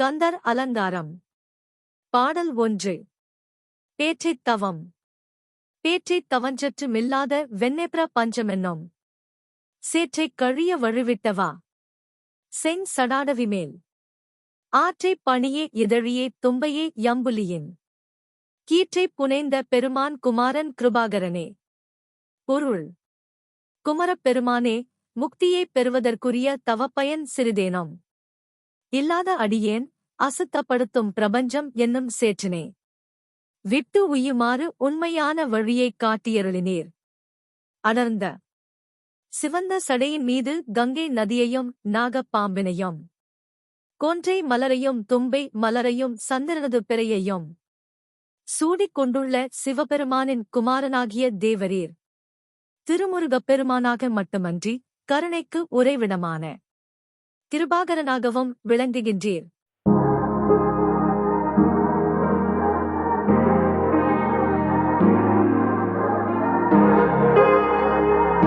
கந்தர் அலங்காரம். பாடல் ஒன்று. பேற்றைத் தவம் பேற்றைத் தவஞ்சற்று மில்லாத வெண்ணெப்ர பஞ்சமென்னும். சேற்றைக் கழிய வழுவிட்டவா? செங் சடாடவிமேல் ஆற்றைப் பணியே இதழியே தும்பையே யம்புலியின். கீற்றைப் புனைந்த பெருமான் குமாரன் கிருபாகரனே. பொருள். குமரப் பெருமானே முக்தியைப் பெறுவதற்குரிய தவப்பயன் சிறிதேனம். இல்லாத அடியேன் அசுத்தப்படுத்தும் பிரபஞ்சம் என்னும் சேற்றினே. விட்டு உயுமாறு உண்மையான வழியைக் காட்டியருளினீர். அடர்ந்த சிவந்த சடையின் மீது கங்கை நதியையும் நாகப்பாம்பினையும் கொன்றை மலரையும் தும்பை மலரையும் சந்திரனது பிறையையும் சூடிக் கொண்டுள்ள சிவபெருமானின் குமாரனாகிய தேவரீர். திருமுருகப் பெருமானாக மட்டுமன்றி கருணைக்கு உறைவிடமான கிருபாகரனாகவும் விளங்குகின்றீர்.